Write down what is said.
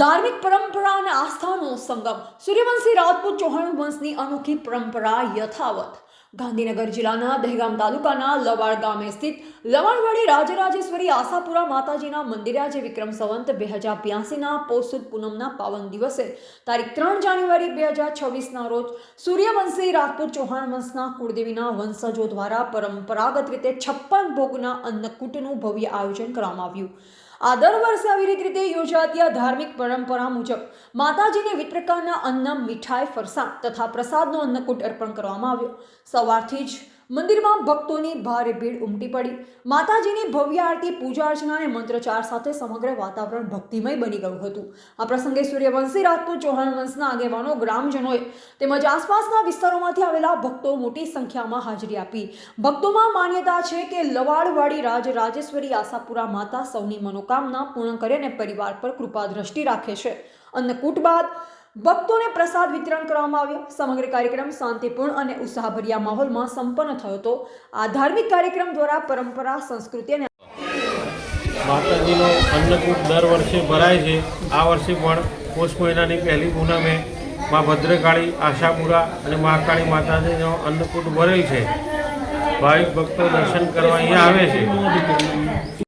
ધાર્મિક પરંપરા અને આસ્થાનો સંગમ. સૂર્યવંશી રાજપૂત ચૌહાણ વંશની અનોખી પરંપરા યથાવત. ગાંધીનગર જિલ્લાના દહેગામ તાલુકાના લવાડ ગામે સ્થિત લવાણવાડી રાજરાજેશ્વરી આશાપુરા માતાજીના મંદિરે આજે વિક્રમ સંવંત બે હજાર બ્યાસીના પોષુદ પૂનમના પાવન દિવસે તારીખ ત્રણ જાન્યુઆરી બે હજાર છવ્વીસના રોજ સૂર્યવંશી રાજપૂત ચૌહાણ વંશના કુળદેવીના વંશજો દ્વારા પરંપરાગત રીતે છપ્પન ભોગના અન્નકૂટનું ભવ્ય આયોજન કરવામાં આવ્યું. આ દર વર્ષે આવી રીતે યોજાતી આ ધાર્મિક પરંપરા મુજબ માતાજીને વિવિધ પ્રકારના અન્ન મીઠાઈ, ફરસાણ તથા પ્રસાદનો અન્નકૂટ અર્પણ કરવામાં આવ્યો. સવારથી જ મંદિરમાં ભક્તોની ભારે ભીડ ઉમટી પડી. માતાજીની ભવ્ય આરતી, પૂજા અર્ચના અને મંત્રોચ્ચાર સાથે સમગ્ર વાતાવરણ ભક્તિમય બની ગયું હતું. આ પ્રસંગે સૂર્યવંશી રાજપૂત ચૌહાણ વંશના આગેવાનો, ગ્રામજનોએ તેમજ આસપાસના વિસ્તારોમાંથી આવેલા ભક્તો મોટી સંખ્યામાં હાજરી આપી. ભક્તોમાં માન્યતા છે કે લવાડવાડી રાજ રાજેશ્વરી આશાપુરા માતા સૌની મનોકામના પૂર્ણ કરે અને પરિવાર પર કૃપા દ્રષ્ટિ રાખે છે. અન્નકૂટ બાદ ભક્તોને પ્રસાદ વિતરણ કરવામાં આવ્યો. સમગ્ર કાર્યક્રમ શાંતિપૂર્ણ અને ઉત્સાહભર્યા માહોલમાં સંપન્ન થયો હતો. આ ધાર્મિક કાર્યક્રમ દ્વારા પરંપરા, સંસ્કૃતિ અને માતાજીનો અન્નકૂટ દર વર્ષે ભરાય છે. આ વર્ષે પણ પોષ મહિનાની પહેલી પૂનમે મા ભદ્રકાળી, આશાપુરા અને મહાકાળી માતાજીનો અન્નકૂટ ભરેલ છે. ભાવિક ભક્તો દર્શન કરવા અહીંયા આવે છે.